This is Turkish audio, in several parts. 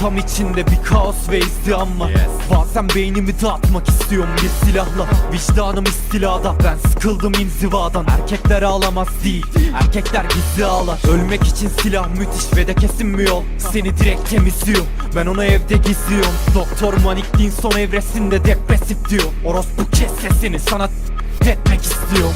Kafamın tam içinde bir kaos ve izdiham var Bazen beynimi dağıtmak istiyorum bir silahla Vicdanım istilada Ben sıkıldım inzivadan Erkekler ağlamaz değil Erkekler gizli ağlar Ölmek için silah müthiş ve de kesin bir yol Seni direkt temizliyor Ben onu evde gizliyorum Doktor manikliğin son evresinde depresif diyor Orospu kes sesini sana etmek istiyorum.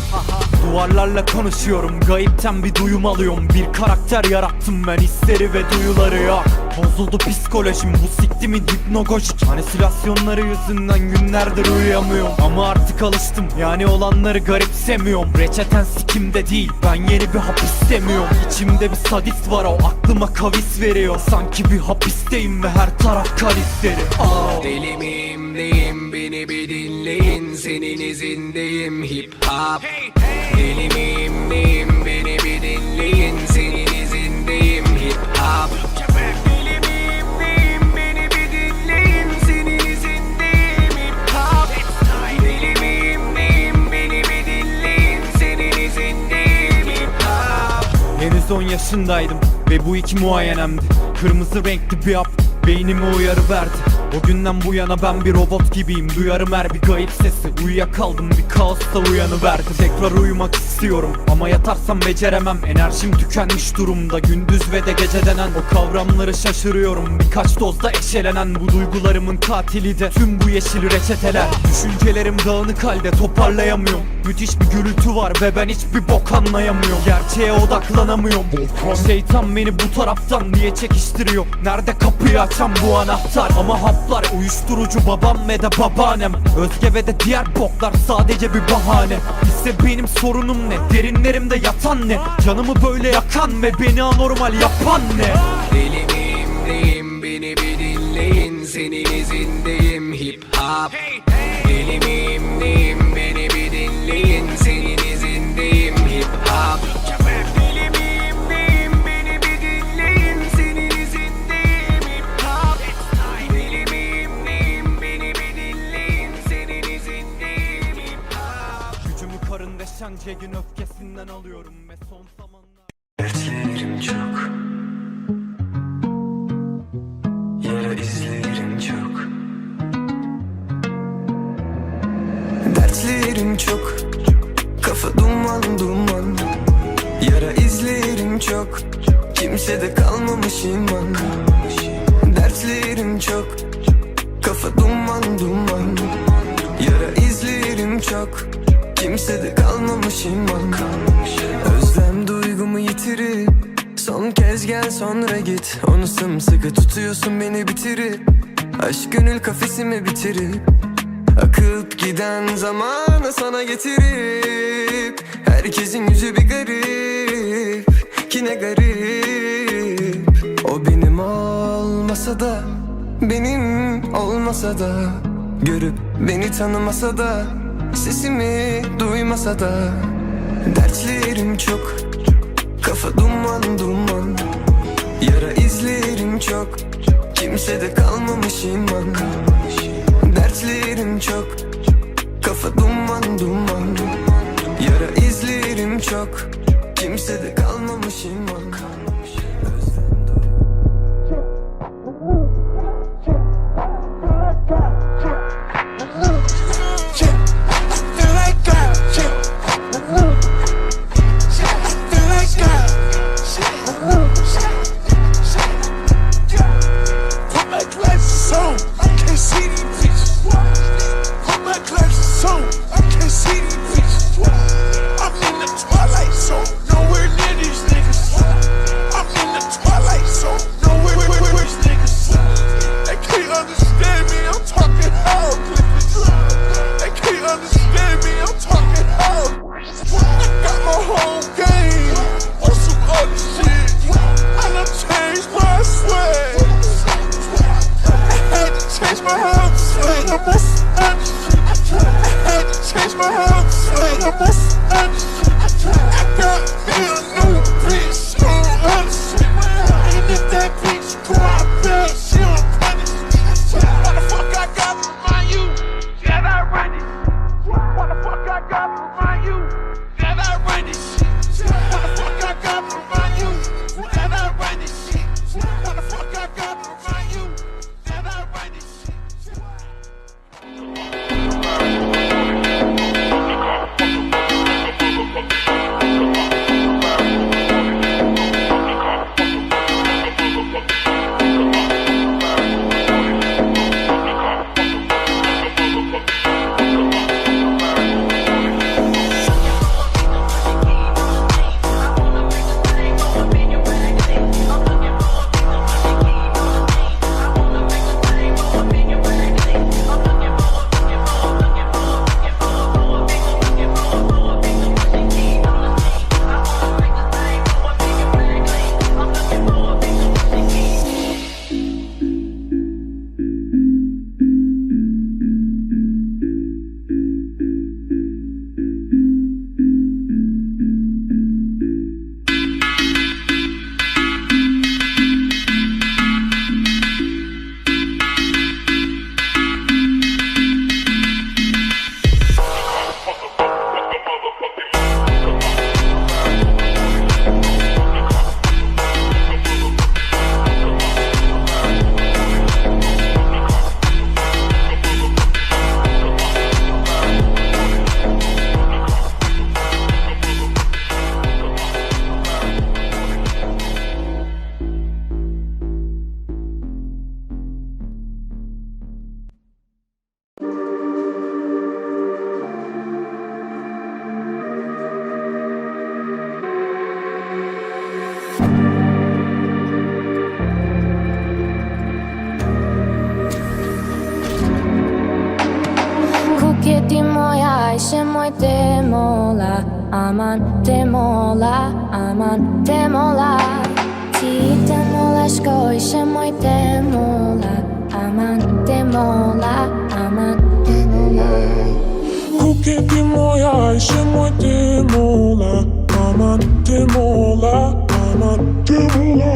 Duvarlarla konuşuyorum Gayipten bir duyum alıyorum. Bir karakter yarattım ben hisleri ve duyuları. Yok Bozuldu psikolojim bu siktimin hipnogojik Manipülasyonları yüzünden günlerdir uyuyamıyorum. Ama artık alıştım yani olanları garipsemiyorum. Reçeten sikimde değil ben yeni bir hap istemiyorum. İçimde bir sadist var o aklıma kavis veriyor. Sanki bir hapisteyim ve her taraf kan izleri Aa. Deli miyim neyim? Beni bir dinleyin Senin izindeyim hip hop. Deli miyim beni bir dinleyin. Senin hip hop. Miyim beni bir dinleyin. Senin hip hop. Deli miyim neyim beni bir dinleyin. Senin izindeyim hip hop. Henüz 10 yaşındaydım ve bu iki muayenemdi. Kırmızı renkli bir hap beynime uyarı verdi O günden bu yana ben bir robot gibiyim. Duyarım her bir gayip sesi. Uyuyakaldım bir kaosta uyanıverdi Tekrar uyumak istiyorum ama yatarsam beceremem. Enerjim tükenmiş durumda. Gündüz ve de gece denen o kavramları şaşırıyorum. Birkaç dozda eşelenen bu duygularımın katili de Tüm bu yeşil reçeteler. Düşüncelerim dağınık halde toparlayamıyorum Müthiş bir gürültü var ve ben hiçbir bok anlayamıyorum. Gerçeğe odaklanamıyorum. Şeytan beni bu taraftan diye çekiştiriyor? Nerede kapıyı açan bu anahtar? Ama haplar uyuşturucu babam ve de babaannem. Özge ve de diğer boklar sadece bir bahane. İşte benim sorunum ne? Derinlerimde yatan ne? Canımı böyle yakan ve beni anormal yapan ne? Deli miyim neyim? Beni bir dinleyin. Senin izindeyim. Hip hop. Deli miyim neyim bir dinleyin Senin izindeyim. Hip hop. Deli miyim beni bir dinleyin. Senin izindeyim. Hip hop. Deli miyim beni bir dinleyin. Senin izindeyim. Hip hop. Gücümü karın ve öfkesinden alıyorum ve son zamanlar Dertlerim çok. Yara izlerim Dertlerim çok. Kafa duman duman. Yara izlerim çok. Kimsede kalmamış iman. Dertlerim çok. Kafa duman duman. Yara izlerim çok. Kimsede kalmamış iman. Özlem duygumu yitirip Son kez gel sonra git. Onu sımsıkı tutuyorsun beni bitirip. Aşk gönül kafesimi bitirip Akıp giden zamanı sana getirip Herkesin yüzü bir garip Ki ne garip. O benim olmasa da Benim olmasa da Görüp beni tanımasa da Sesimi duymasa da Dertlerim çok Kafa duman duman Yara izlerim çok Kimsede kalmamış iman Dertlerim çok. Kafa duman duman. Yara izlerim çok. Kimsede kalmamış iman to change aman demola aman demola ti demolas coisa moi demola aman demola aman demola Kuke ti moja ishe moj demola aman demola aman demola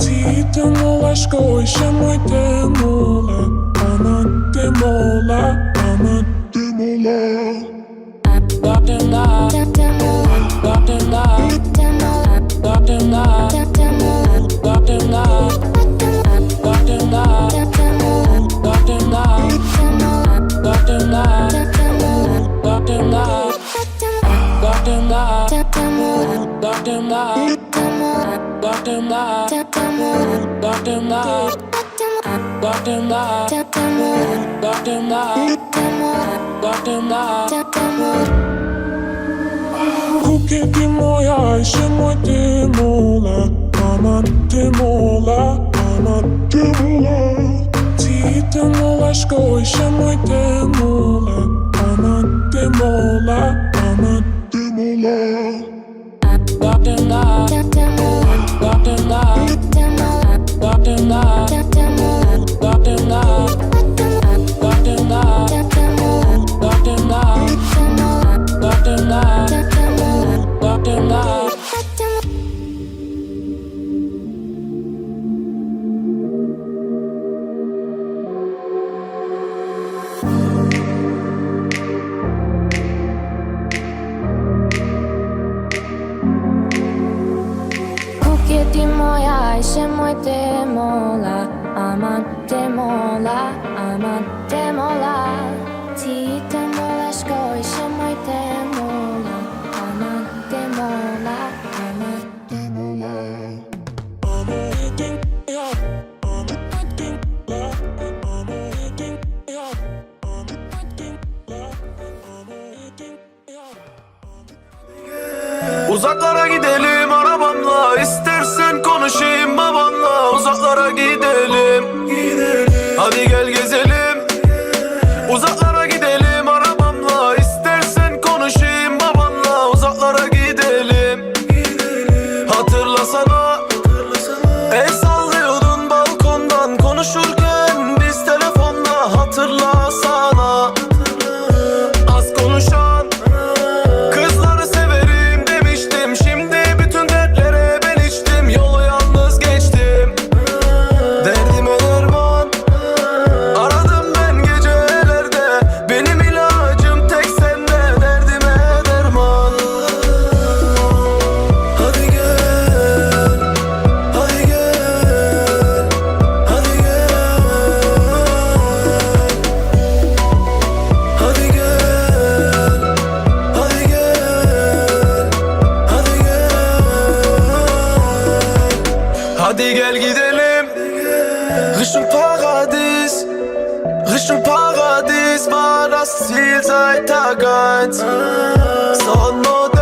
ti demolas coisa moi demola aman demola aman demola Doctor Love. Doctor Love. Ti ti moja i samo Aman ti mola, aman ti mola Ti ti mola škoj, samo ti mola Aman ti mola, aman ti mola Doctor Love, Doctor Love, Doctor Love, Doctor Love Hadi gel gidelim. Richtung Paradies Richtung Paradies war das Ziel seit Tag 1 Sonne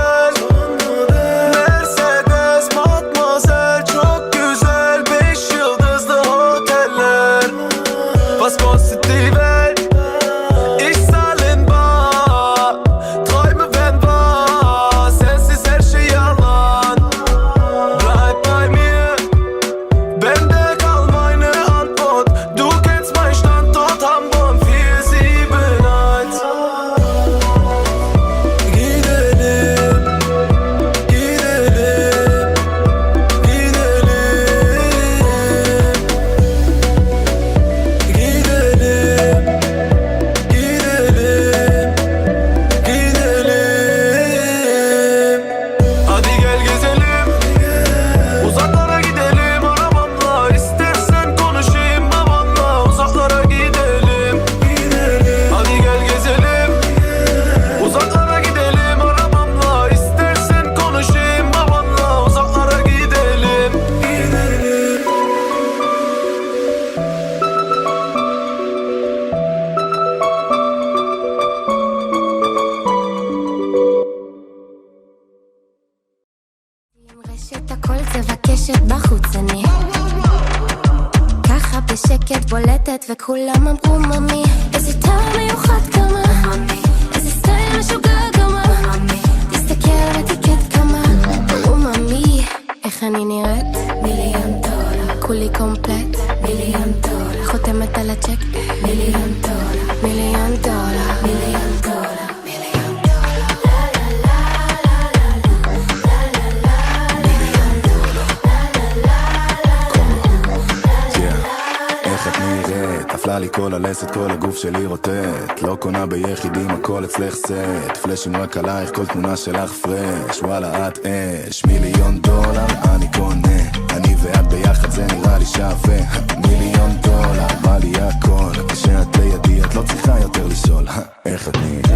לי כל הלסת, כל הגוף שלי רוטט. לא קונה ביחידים, הכל אצלך סט פלאשים רק עלייך, כל תמונה שלך פרש וואלה את אש. מיליון דולר אני קונה. אני ואת ביחד זה נראה לי שווה. מיליון דולר בא לי הכל. כשאת לידי את לא צריכה יותר לשאול. איך את נראית?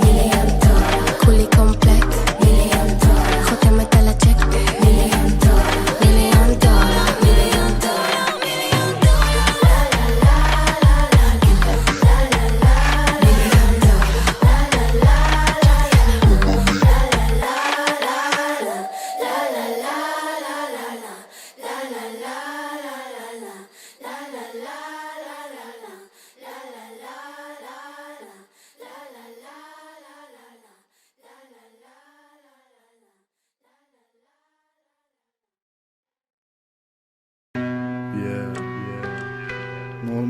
מיליון דולר. כולי קומפלט?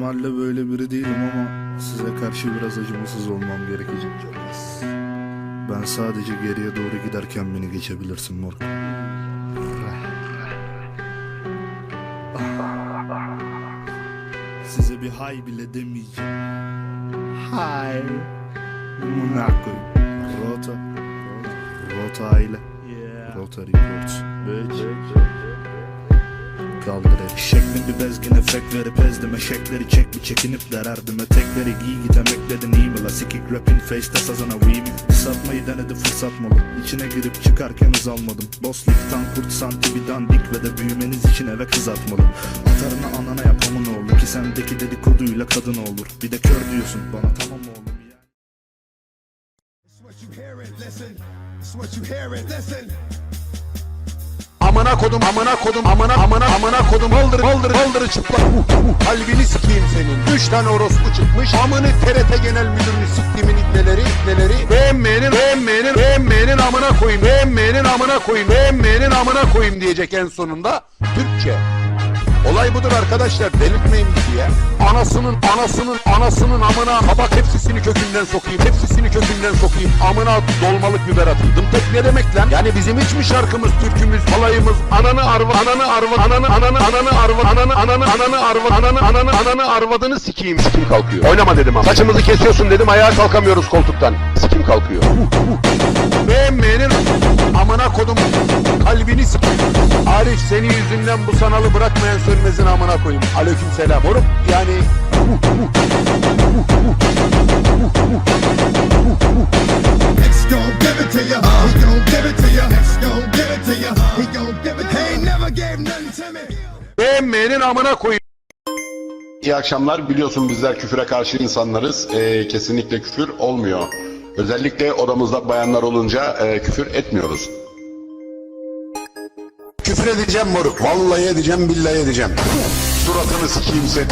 Normalde böyle biri değilim ama size karşı biraz acımasız olmam gerekecek. Ben sadece geriye doğru giderken beni geçebilirsin moruk. Size bir hay bile demeyeceğim. Hay. Koyayım. Rota. Rota aile. Rota Reports. Bitch. Kaldırır. Şeklin bir bezgin efekt verip ezdim Eşekleri çek bir çekinip dererdim. Etekleri giy git emekledin iyi mi? La Sikik rapin face'te sazana we mi? Kısaltmayı denedi fırsat malı İçine girip çıkarken hız almadım Bossliktan kurt santi bir dandik Ve de büyümeniz için eve kız atmalı Atarını anana yapamın oğlu. Ki sendeki dedikoduyla kadın olur. Bir de kör diyorsun bana tamam oğlum. What you hearing, listen. It's what you hearing, listen. Amına kodum amına kodum amına amına amına kodum. Baldır baldır baldırı çıplak. Uh, uh, kalbini sikeyim senin. Üç tane orospu çıkmış. Amını TRT genel müdürünü siktimin ibneleri ibneleri beğenmeyenin beğenmeyenin beğenmeyenin amına koyayım. Beğenmeyenin amına koyayım. Beğenmeyenin amına koyayım diyecek en sonunda Türkçe Olay budur arkadaşlar delirtmeyin bizi ya. Anasının anasının anasının amına kabak hepsisini kökünden sokayım. Hepsisini kökünden sokayım. Amına dolmalık biber atayım. Dımtek ne demek lan? Yani bizim hiç mi şarkımız, türkümüz, halayımız, ananı arva, ananı arva, ananı ananı ananı arva, ananı ananı ananı arva, ananı ananı ananı arvadını sikeyim. Sikim kalkıyor. Oynama dedim ama. Saçımızı kesiyorsun dedim ayağa kalkamıyoruz koltuktan. Sikim kalkıyor. Beğenmeyenin amına kodum kalbini sikeyim. Arif senin yüzünden bu sanalı bırakmayan sönmezin amına koyayım. Aleyküm selam. Moruk yani X gon' give it to ya. He gon' give it to ya. X gon' give it to ya. He gon' give it. He ain't never gave nothing to me. beğenmeyenin amına koyayım. İyi akşamlar. Biliyorsun bizler küfüre karşı insanlarız. Ee, kesinlikle küfür olmuyor. Özellikle odamızda bayanlar olunca e, küfür etmiyoruz. Küfür edeceğim moruk. Vallahi edeceğim, billahi edeceğim. Suratını sikeyim seni.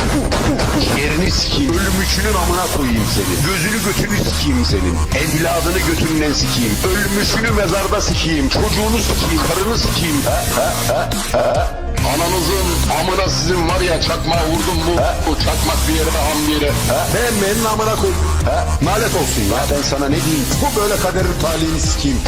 Yerini sikeyim. Ölmüşünün amına koyayım seni. Gözünü götünü sikeyim senin. Evladını götünden sikeyim. Ölmüşünü mezarda sikeyim. Çocuğunu sikeyim. Karını sikeyim. Ha, ha, ha, ha. Ananızın amına sizin var ya çakmağı vurdum mu? Bu çakmak bir yere ham bir yere. Ha? Ben benim amına koy. Ha? Nalet olsun ya ben sana ne diyeyim. Bu böyle kaderin talihini sikeyim.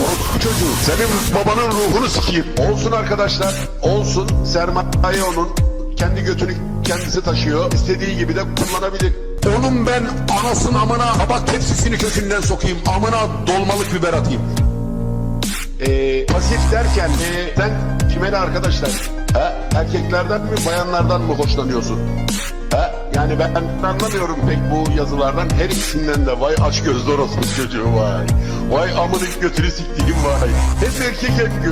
Orospu çocuğu senin babanın ruhunu sikeyim. Olsun arkadaşlar. Olsun. Sermaye onun. Kendi götünü kendisi taşıyor. İstediği gibi de kullanabilir. Onun ben anasının amına kabak tepsisini kökünden sokayım. Amına dolmalık biber atayım. Ee, pasif derken ee, sen kime de arkadaşlar? Ha? Erkeklerden mi bayanlardan mı hoşlanıyorsun? Ha? Yani ben anlamıyorum pek bu yazılardan. Her ikisinden de vay aç gözlü orospu çocuğu vay. Vay amının götünü siktiğim vay. Hem erkek hem gö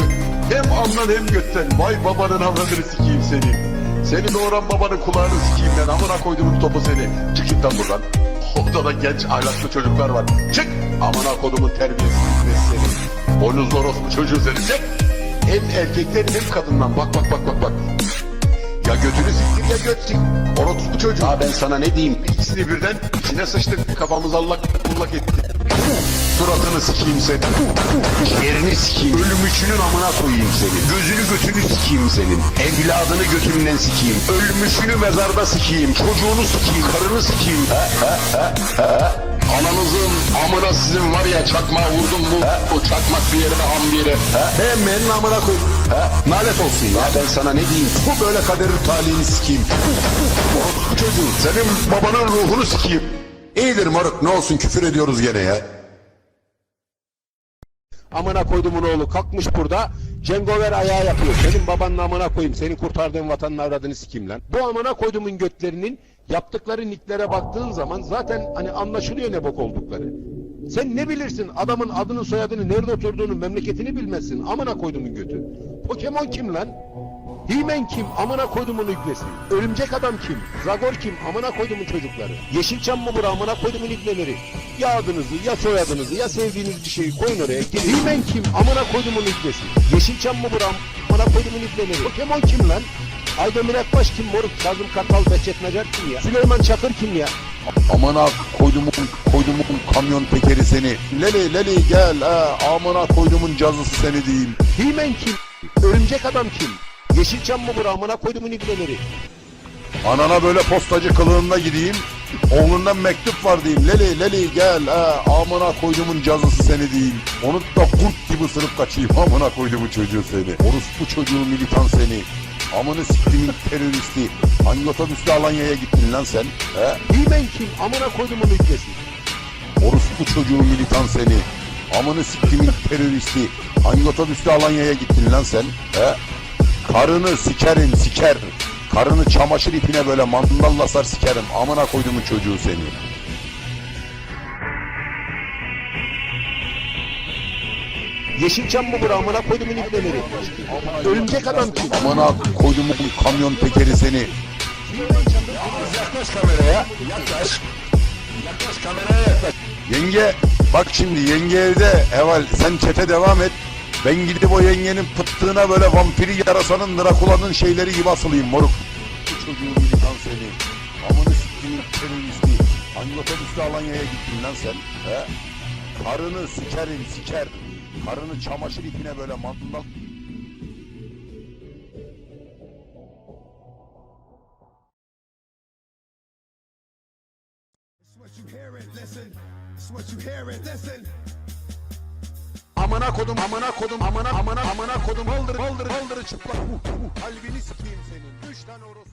hem amdan hem götten. Vay babanın avradını sikeyim seni. Seni doğuran babanın kulağını sikeyim ben. Amına koyduğumun topu seni. Çık git lan buradan. Orada da genç ahlaklı çocuklar var. Çık! Amına kodumun terbiyesiz seni. Boynuzlu orospu çocuğu seni. Çık! Hem erkekten hem kadından. Bak bak bak bak bak. Ya götünü siktir ya göt sik. Orospu çocuğu. Ha ben sana ne diyeyim? İkisini birden içine sıçtık. Kafamız allak bullak etti. Suratını sikeyim seni. Yerini sikeyim. Ölmüşünün amına koyayım seni. Gözünü götünü sikeyim senin. Evladını götünden sikeyim. Ölmüşünü mezarda sikeyim. Çocuğunu sikeyim. Karını sikeyim. Ha, ha, ha, ha. Ananızın amına sizin var ya çakmağı vurdum mu? O çakmak bir yere ham bir yere. Ha? Hemen amına koy. Ha? Nalet olsun ya ben sana ne diyeyim. Bu böyle kaderin talihini sikeyim. Moruk çocuğu senin babanın ruhunu sikeyim. İyidir moruk ne olsun küfür ediyoruz gene ya. Amına koydumun oğlu kalkmış burada cengover ayağı yapıyor. Senin babanın amına koyayım. Senin kurtardığın vatanın avradını sikeyim lan. Bu amına koydumun götlerinin yaptıkları niklere baktığın zaman zaten hani anlaşılıyor ne bok oldukları. Sen ne bilirsin adamın adını soyadını nerede oturduğunu memleketini bilmezsin. Amına koydumun götü. Pokemon kim lan? He-Man kim? Amına koydumun ibnesi. Örümcek adam kim? Zagor kim? Amına koydumun çocukları. Yeşilçam mı bura? Amına koydumun ibneleri. Ya adınızı, ya soyadınızı, ya sevdiğiniz bir şeyi koyun oraya. He-Man kim? Amına koydumun ibnesi. Yeşilçam mı bura? Amına koydumun ibneleri. Pokemon kim lan? Aydemir Akbaş kim moruk? Kazım Kartal Behçet Nacar kim ya? Süleyman Çakır kim ya? Amına koydumun koydumun kamyon tekeri seni. Leli leli gel ha amına koydumun cazısı seni diyeyim. He-Man kim? Örümcek adam kim? Yeşilçam mı bura? Amına koydumun ibneleri. Anana böyle postacı kılığında gideyim. Oğlundan mektup var diyeyim. Leli leli gel ha amına koydumun cazısı seni diyeyim. Onu da kurt gibi ısırıp kaçayım amına koydumun çocuğu seni. Orospu çocuğu militan seni. Amını siktimin teröristi. Hangi otobüsle Alanya'ya gittin lan sen? He? He-Man kim? Amına koydumun ibnesi. Orospu çocuğu militan seni. Amını siktimin teröristi. Hangi otobüsle Alanya'ya gittin lan sen? He? Karını sikerim siker. Karını çamaşır ipine böyle mandalla sar sikerim. Amına koydumun çocuğu seni. Yeşilçam mı bura? Amına koydumun ibneleri. Örümcek adam kim? Amına koydumun kamyon tekeri seni. Yaklaş kameraya. Yaklaş. Yaklaş kameraya yaklaş. Yenge bak şimdi yenge evde Eval sen çete devam et. Ben gidip o yengenin pıttığına böyle vampiri yarasanın Drakula'nın şeyleri gibi asılayım moruk. Bu çocuğun militan seni. Amını siktiğin teröristi. Otobüsle Alanya'ya gittin lan sen? He? Karını sikerim siker. Karını çamaşır ipine böyle mandal Amına kodum, amına kodum, amına amına amına kodum. Baldır baldır baldır çıplak. Uh, uh, kalbini sikeyim senin. Üç tane orospu.